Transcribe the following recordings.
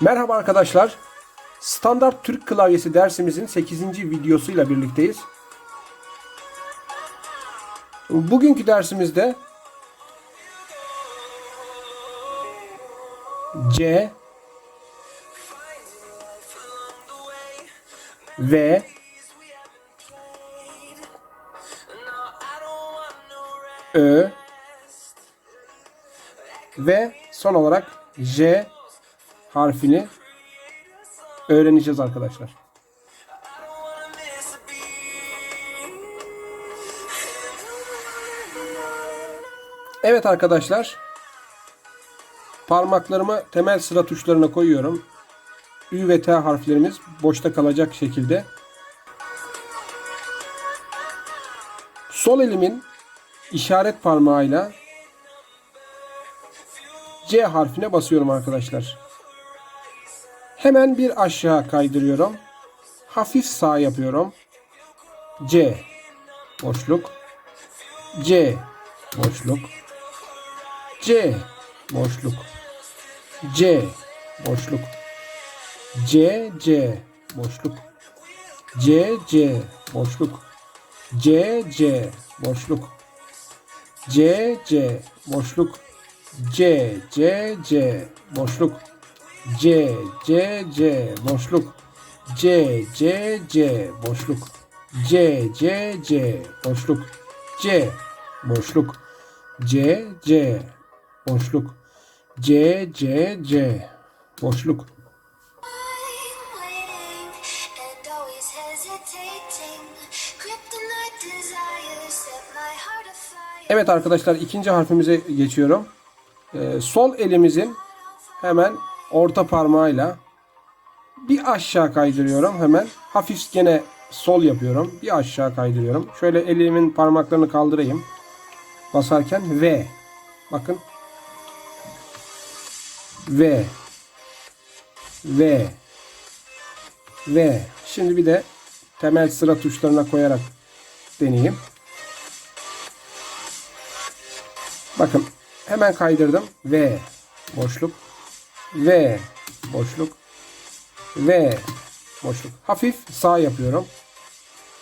Merhaba arkadaşlar. Standart Türk klavyesi dersimizin 8. videosuyla birlikteyiz. Bugünkü dersimizde C V Ö ve son olarak J harfini öğreneceğiz arkadaşlar. Evet arkadaşlar. Parmaklarımı temel sıra tuşlarına koyuyorum. Ü ve T harflerimiz boşta kalacak şekilde. Sol elimin işaret parmağıyla C harfine basıyorum arkadaşlar. Hemen bir aşağı kaydırıyorum. Hafif sağ yapıyorum. C boşluk. C boşluk. C boşluk. C boşluk. C C boşluk. C C boşluk. C C boşluk. C C boşluk. C C C boşluk. C C C boşluk. C C C boşluk. C C C boşluk. C boşluk. C C boşluk. C C C boşluk. Evet arkadaşlar ikinci harfimize geçiyorum. Ee, sol elimizin hemen orta parmağıyla bir aşağı kaydırıyorum hemen. Hafif gene sol yapıyorum. Bir aşağı kaydırıyorum. Şöyle elimin parmaklarını kaldırayım. Basarken V. Bakın. V. V. V. Şimdi bir de temel sıra tuşlarına koyarak deneyeyim. Bakın hemen kaydırdım. V boşluk. V boşluk. V boşluk. Hafif sağ yapıyorum.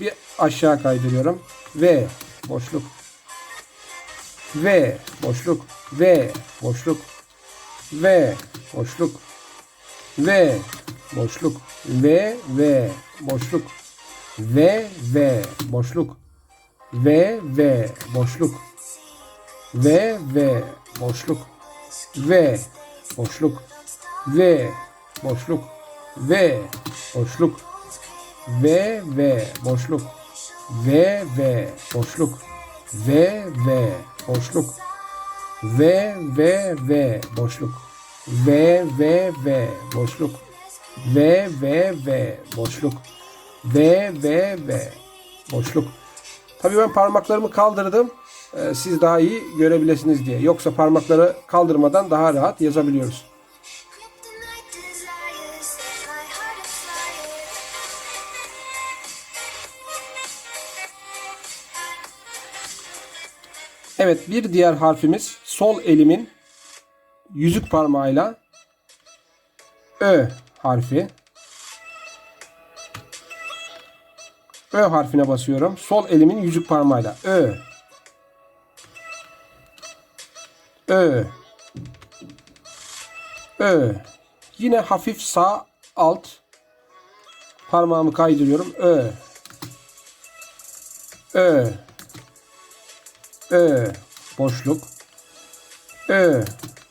Bir aşağı kaydırıyorum. V boşluk. V boşluk. V boşluk. V boşluk. V boşluk. V V boşluk. V V boşluk. V V boşluk. V V boşluk V boşluk V boşluk V boşluk V V boşluk V V boşluk V V boşluk V V V boşluk V V V boşluk V V V boşluk V V V boşluk Tabii ben parmaklarımı kaldırdım. Ee, Siz daha iyi görebilirsiniz diye. Yoksa parmakları kaldırmadan daha rahat yazabiliyoruz. Evet bir diğer harfimiz sol elimin yüzük parmağıyla Ö harfi. Ö harfine basıyorum. Sol elimin yüzük parmağıyla Ö. Ö. Ö. Yine hafif sağ alt parmağımı kaydırıyorum. Ö. Ö. Ö boşluk. Ö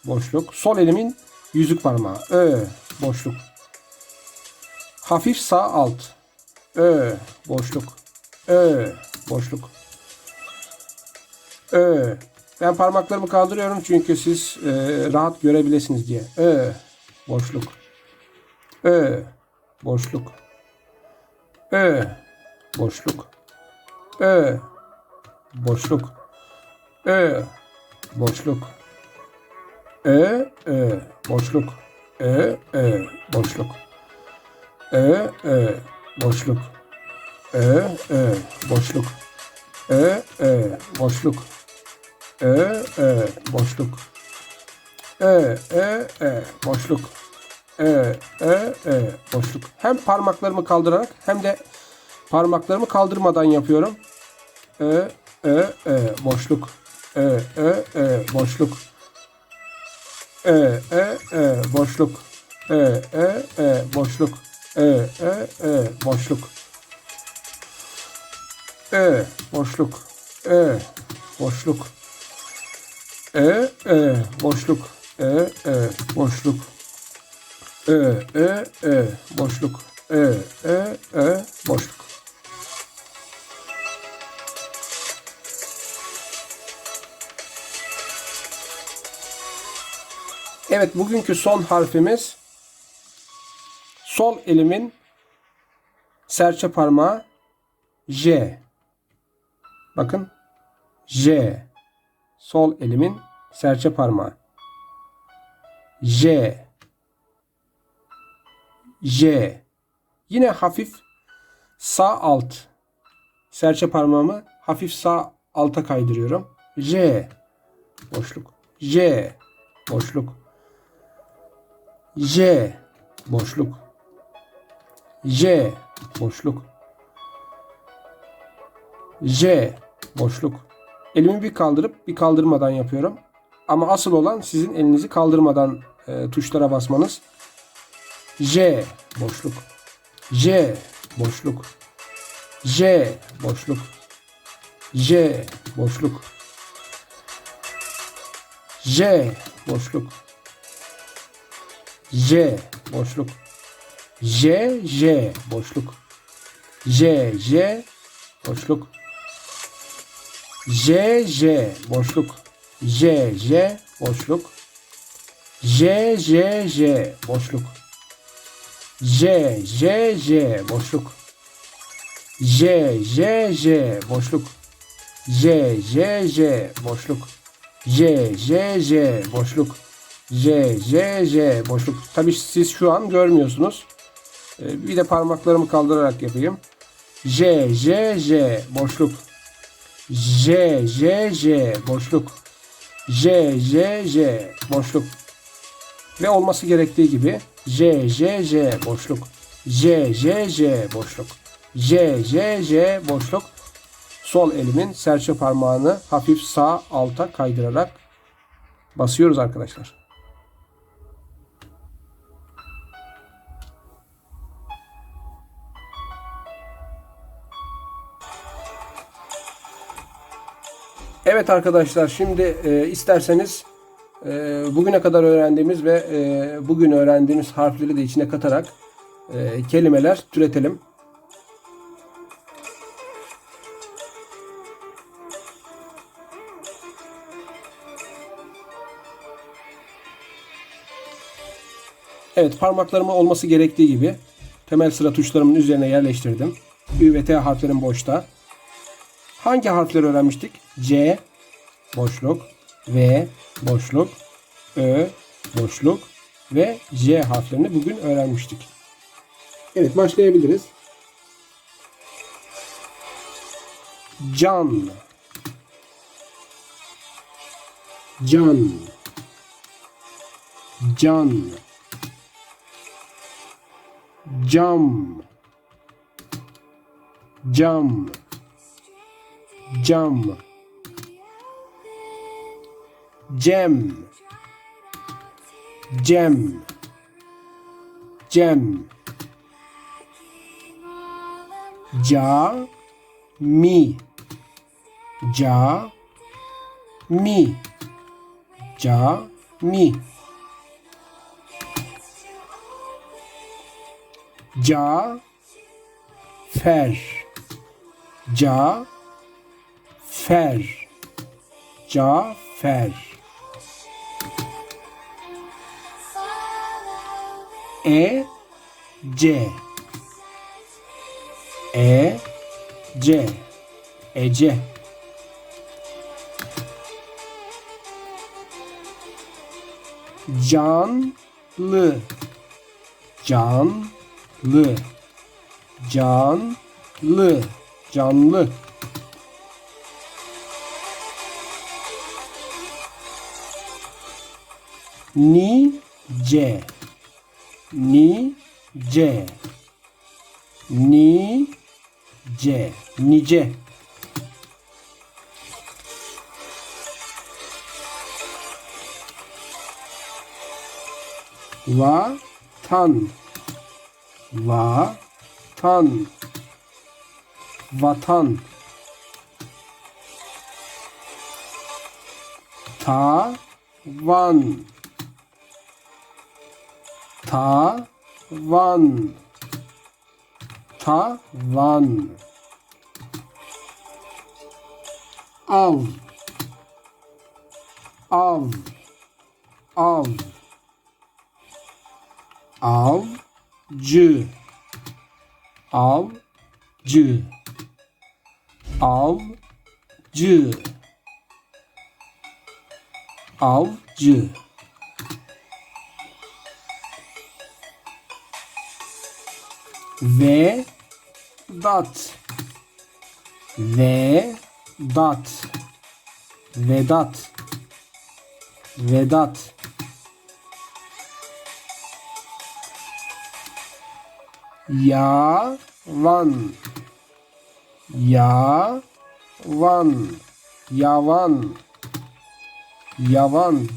boşluk. Sol elimin yüzük parmağı. Ö boşluk. Hafif sağ alt. Ö boşluk. Ö boşluk. Ö. Ben parmaklarımı kaldırıyorum çünkü siz e, rahat görebilirsiniz diye. Ö boşluk. Ö boşluk. Ö boşluk. Ö boşluk. Ö boşluk. Ö ö boşluk. Ö ö boşluk. Ö ö boşluk. Ö ö boşluk. Ö ö boşluk. Ö ö boşluk. Ö ö ö boşluk. Ö, ö, ö. Boşluk. Hem parmaklarımı kaldırarak hem de parmaklarımı kaldırmadan yapıyorum. Ö, ö, ö. Boşluk. Ö, ö, ö. Boşluk. Ö, ö, ö. Boşluk. Ö, ö, ö. Boşluk. Ö, ö, ö. Boşluk. Ö, boşluk. Ö, boşluk. Ö, ö, boşluk. Ö, ö, boşluk. Ö, ö, ö, boşluk. Ö, ö, ö, boşluk. Evet bugünkü son harfimiz sol elimin serçe parmağı J. Bakın J. Sol elimin serçe parmağı. J. J. Yine hafif sağ alt serçe parmağımı hafif sağ alta kaydırıyorum. J. Boşluk. J. Boşluk. J. Boşluk. J. Boşluk. J. Boşluk. Elimi bir kaldırıp bir kaldırmadan yapıyorum. Ama asıl olan sizin elinizi kaldırmadan e, tuşlara basmanız. J. Boşluk. J. Boşluk. J. Boşluk. J. Boşluk. J. Boşluk. J. Boşluk. J. J. Boşluk. J. J. Boşluk. J. J. Boşluk. J. J. Boşluk. J. J. J. Boşluk. J. J. J. Boşluk. J. J. J. Boşluk. J. J. J. Boşluk. J. J. J. Boşluk. J. J. J. Boşluk. Tabii siz şu an görmüyorsunuz. Ee, Bir de parmaklarımı kaldırarak yapayım. J. J. J. Boşluk. J. J. J. Boşluk. J. J. J. Boşluk. Ve olması gerektiği gibi J. J. J. Boşluk. J. J. J. Boşluk. J. J. J. Boşluk. Sol elimin serçe parmağını hafif sağ alta kaydırarak basıyoruz arkadaşlar. Evet arkadaşlar şimdi e, isterseniz e, bugüne kadar öğrendiğimiz ve e, bugün öğrendiğimiz harfleri de içine katarak e, kelimeler türetelim. Evet parmaklarımı olması gerektiği gibi temel sıra tuşlarımın üzerine yerleştirdim. Ü ve T harflerim boşta. Hangi harfleri öğrenmiştik? C boşluk, V boşluk, Ö boşluk ve J harflerini bugün öğrenmiştik. Evet başlayabiliriz. Can. Can. Can. Cam. Cam. Cam Cem. Cem. Cem. Ca Mi. Ca Mi. Ca Mi. Ca Fer. Ca Fer. Cafer E C. E C. Ece Canlı. Canlı. Canlı. Canlı. Nice nice nice nice vatan. Vatan. Vatan. Tavan tavan. Tavan. Av av av avcı. Avcı. Avcı. Avcı ve dat ve dat vedat vedat yavan. Yavan. Yavan. Yavan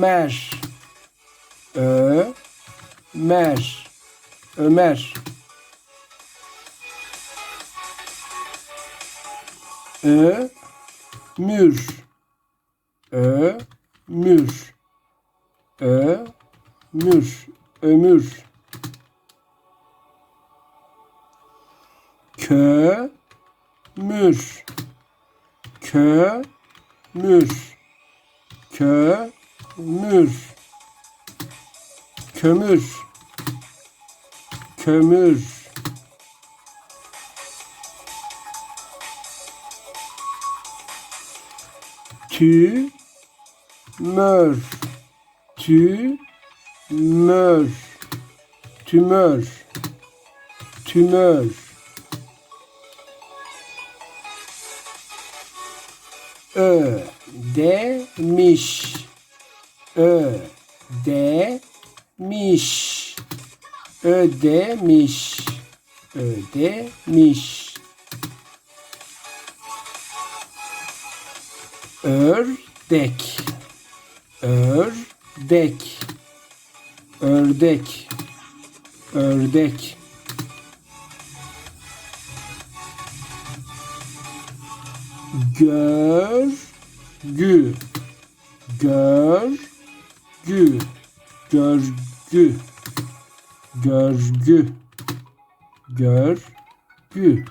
Ömer. Ömer. Ömer. Ömür. Ömür. Ömür Ömür Kömür. Kömür. Kömür. Kömür Kömür Tümör. Tümör. Tümör. Tümör Ödemiş Ödemiş. Ödemiş. Ödemiş. Ördek. Ördek. Ördek. Ördek. Görgü. Görgü Görgü. Görgü. Görgü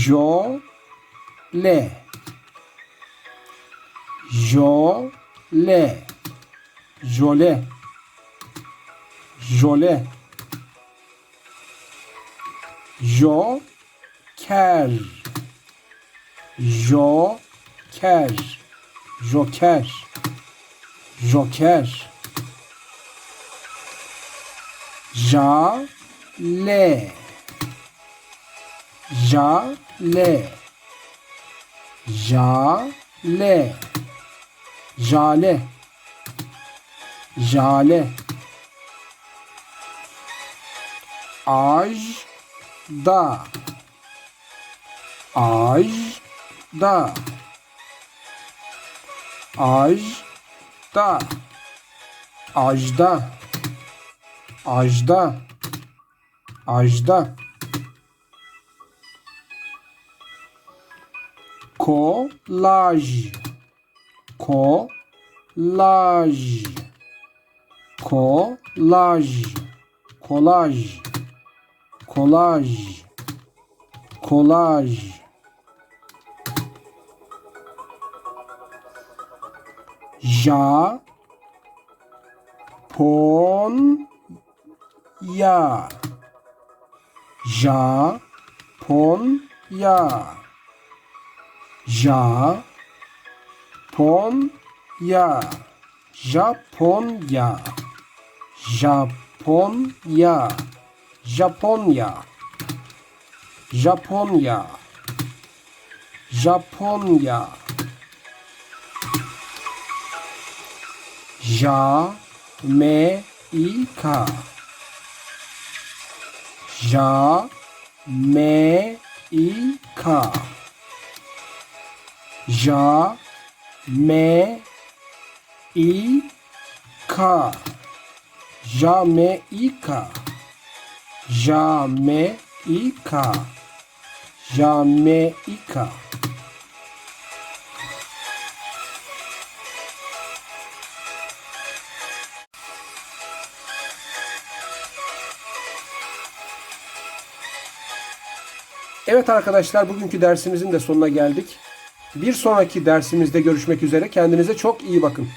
Jole Jole Jole Jole Joker Joker Joker Joker Jale Jale Jale. Jale. Jale. Ajda. Ajda. Ajda. Ajda. Ajda. Ajda kolaj. Kolaj. Kolaj. Kolaj. Kolaj. Kolaj. Ja pon ya Ja pon ya Ja pon ya Japonya. Japonya. Japonya. Japonya Japonya Jamaika Jamaika Jamaika Jamaika Jamaika Jamaika Evet arkadaşlar bugünkü dersimizin de sonuna geldik. Bir sonraki dersimizde görüşmek üzere. Kendinize çok iyi bakın.